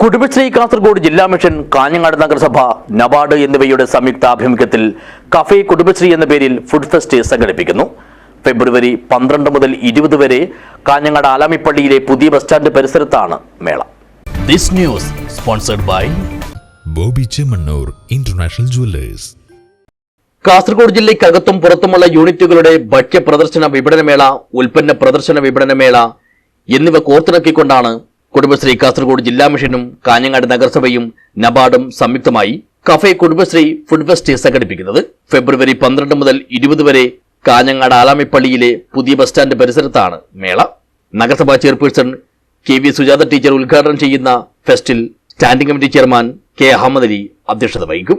കുടുംബശ്രീ കാസർഗോഡ് ജില്ലാ മിഷൻ കാഞ്ഞങ്ങാട് നഗരസഭ നബാർഡ് എന്നിവയുടെ സംയുക്ത ആഭിമുഖ്യത്തിൽ കഫേ കുടുംബശ്രീ എന്ന പേരിൽ ഫുഡ് ഫെസ്റ്റ് സംഘടിപ്പിക്കുന്നു. ഫെബ്രുവരി പന്ത്രണ്ട് മുതൽ ഇരുപത് വരെ കാഞ്ഞങ്ങാട് ആലാമിപ്പള്ളിയിലെ പുതിയ ബസ് സ്റ്റാൻഡ് പരിസരത്താണ് മേള. This news sponsored by Boby Chemmanur international jewellers. Kasaragod ജില്ലയ്ക്കകത്തും പുറത്തുമുള്ള യൂണിറ്റുകളുടെ ഭക്ഷ്യ പ്രദർശന വിപണനമേള ഉൽപ്പന്ന പ്രദർശന വിപണനമേള എന്നിവ കോർത്തിണക്കിക്കൊണ്ടാണ് കുടുംബശ്രീ കാസർഗോഡ് ജില്ലാ മിഷനും കാഞ്ഞങ്ങാട് നഗരസഭയും നബാർഡും സംയുക്തമായി കഫേ കുടുംബശ്രീ ഫുഡ് ഫെസ്റ്റ് സംഘടിപ്പിക്കുന്നത് ഫെബ്രുവരി പന്ത്രണ്ട് മുതൽ ഇരുപത് വരെ കാഞ്ഞങ്ങാട് ആലാമിപ്പള്ളിയിലെ പുതിയ ബസ് സ്റ്റാൻഡ് പരിസരത്താണ് മേള. നഗരസഭാ chairperson K V Sujatha teacher ഉദ്ഘാടനം ചെയ്യുന്ന ഫെസ്റ്റിൽ standing committee chairman K Ahmed Ali അധ്യക്ഷത വഹിക്കും.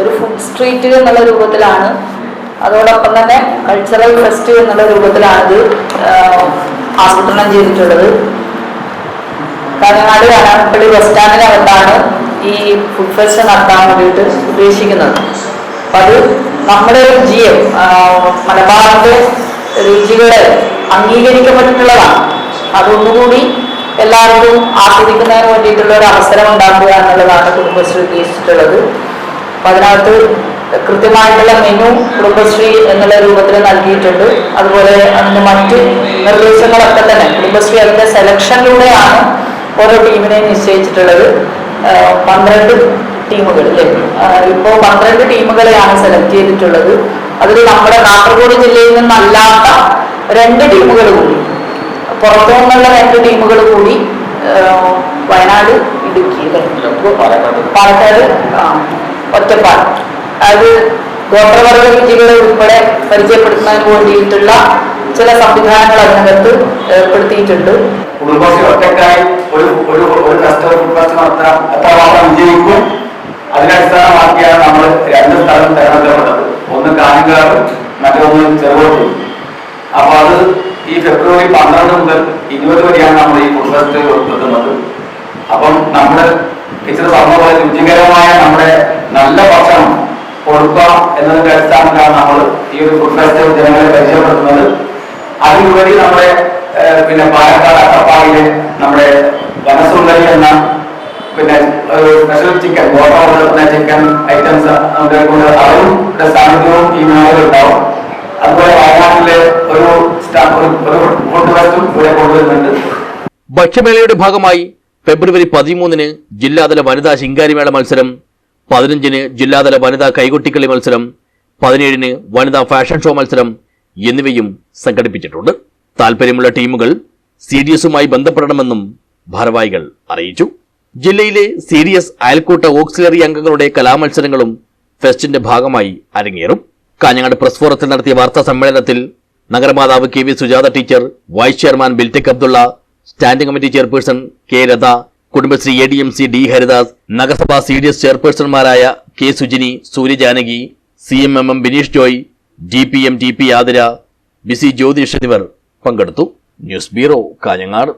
ഒരു ഫുഡ് സ്ട്രീറ്റ് എന്നുള്ള രൂപത്തിലാണ്. അതോടൊപ്പം തന്നെ കൾച്ചറൽ ഫെസ്റ്റ് എന്നുള്ള രൂപത്തിലാണ് ഇത് ആസൂത്രണം ചെയ്തിട്ടുള്ളത്. കാഞ്ഞങ്ങാട് കാനാപ്പള്ളി ബസ് സ്റ്റാൻഡിനകത്താണ് ഈ ഫുഡ് ഫെസ്റ്റ് നടത്താൻ വേണ്ടിയിട്ട് ഉദ്ദേശിക്കുന്നത്. അപ്പം അത് നമ്മുടെ രുചിയെ മലബാറിന്റെ രുചികളെ അംഗീകരിക്കപ്പെട്ടിട്ടുള്ളതാണ് അതൊന്നുകൂടി എല്ലാവർക്കും ആസ്വദിക്കുന്നതിന് വേണ്ടിയിട്ടുള്ള ഒരു അവസരം ഉണ്ടാക്കുക എന്നുള്ളതാണ് കുടുംബശ്രീ ഉദ്ദേശിച്ചിട്ടുള്ളത്. അപ്പൊ അതിനകത്ത് കൃത്യമായിട്ടുള്ള മെനു കുടുംബശ്രീ എന്നുള്ള രൂപത്തിൽ നൽകിയിട്ടുണ്ട്. അതുപോലെ അതിന്റെ മറ്റ് നിർദ്ദേശങ്ങളൊക്കെ തന്നെ കുടുംബശ്രീ അതിന്റെ സെലക്ഷനിലൂടെയാണ് ഓരോ ടീമിനെയും നിശ്ചയിച്ചിട്ടുള്ളത് പന്ത്രണ്ട് ടീമുകൾ അല്ലേ? ഇപ്പോൾ പന്ത്രണ്ട് ടീമുകളെയാണ് സെലക്ട് ചെയ്തിട്ടുള്ളത്. അതിൽ നമ്മുടെ കാസർഗോഡ് ജില്ലയിൽ നിന്നല്ലാത്ത രണ്ട് ടീമുകൾ കൂടി പുറത്തു നിന്നുള്ള രണ്ട് ടീമുകൾ കൂടി വയനാട് ഇടുക്കി അല്ലേ? പാലക്കാട്. ആ, ഒറ്റപ്പാട് അത് ഗോത്രവർഗ വിദ്യകളെ ഉൾപ്പെടെ പരിചയപ്പെടുത്തുന്നതിന് വേണ്ടിയിട്ടുള്ള ചില സംവിധാനങ്ങൾ അതിനകത്ത് ഏർപ്പെടുത്തിയിട്ടുണ്ട്. കുടുംബശ്രീ ഒറ്റക്കായി ഒരു ഒരു ഒരു കസ്റ്റമർ ഫുഡ് നടത്താൻ എത്രമാത്രം വിജയിക്കും? അതിനടിസ്ഥാനമാക്കിയാണ് നമ്മൾ രണ്ട് സ്ഥലം തിരഞ്ഞെടുക്കപ്പെട്ടത്. ഒന്ന് കാഞ്ഞങ്ങാട് മറ്റൊന്ന് ചെറുകോട്ടി അപ്പൊ അത് ഈ ഫെബ്രുവരി പന്ത്രണ്ട് മുതൽ ഇരുപത് വരെയാണ് നമ്മൾ ഈ ഫുഡ് ഫെസ്റ്റ് ഉൾപ്പെടുത്തുന്നത്. അപ്പം നമ്മുടെ ടീച്ചർ പറഞ്ഞ പോലെ രുചികരമായ നമ്മുടെ നല്ല ഭക്ഷണം കൊടുക്കുക എന്നതിന്റെ അടിസ്ഥാനത്തിലാണ് നമ്മൾ ഈ ഒരു ഫുഡ് ഫെസ്റ്റ് ജനങ്ങളെ പരിചയപ്പെടുത്തുന്നത്. അതിനുപരി നമ്മുടെ പിന്നെ പാലക്കാട് അട്ടപ്പാടിയിലെ നമ്മുടെ വനസുന്ദരി എന്ന പിന്നെ സ്പെഷ്യൽ ചിക്കൻ വളർത്തുന്ന ചിക്കൻ ഐറ്റംസ് അവരുടെ സാന്നിധ്യവും ഈ മേഖലയിൽ ഉണ്ടാവും. അതുപോലെ വയനാട്ടിലെ ഒരു ഒരു ഫുഡ് ഇവിടെ കൊണ്ടുവരുന്നുണ്ട്. ഭക്ഷ്യമേളയുടെ ഭാഗമായി ഫെബ്രുവരി പതിമൂന്നിന് ജില്ലാതല വനിതാ ശിങ്കാരിമേള മത്സരം പതിനഞ്ചിന് ജില്ലാതല വനിതാ കൈകൊട്ടിക്കളി മത്സരം പതിനേഴിന് വനിതാ ഫാഷൻ ഷോ മത്സരം എന്നിവയും സംഘടിപ്പിച്ചിട്ടുണ്ട്. താൽപ്പര്യമുള്ള ടീമുകൾ സി ഡി എസുമായി ബന്ധപ്പെടണമെന്നും ഭാരവാഹികൾ അറിയിച്ചു. ജില്ലയിലെ സീരിയസ് അയൽക്കൂട്ട ഓക്സിലറി അംഗങ്ങളുടെ കലാമത്സരങ്ങളും ഫെസ്റ്റിന്റെ ഭാഗമായി അരങ്ങേറും. കാഞ്ഞങ്ങാട് പ്രസ് ഫോറത്തിൽ നടത്തിയ വാർത്താ സമ്മേളനത്തിൽ നഗരമാതാവ് K V Sujatha teacher vice chairman Biltech Abdulla standing committee chairperson K Latha Kudumbashree A D M C D Haridas നഗരസഭാ C D S ചെയർപേഴ്സൺമാരായ K Sujini Suryajanaki C M M M Bineesh Joy D P M T P Athira BC Jyothish എന്നിവർ പങ്കെടുത്തു. News bureau Kanhangad.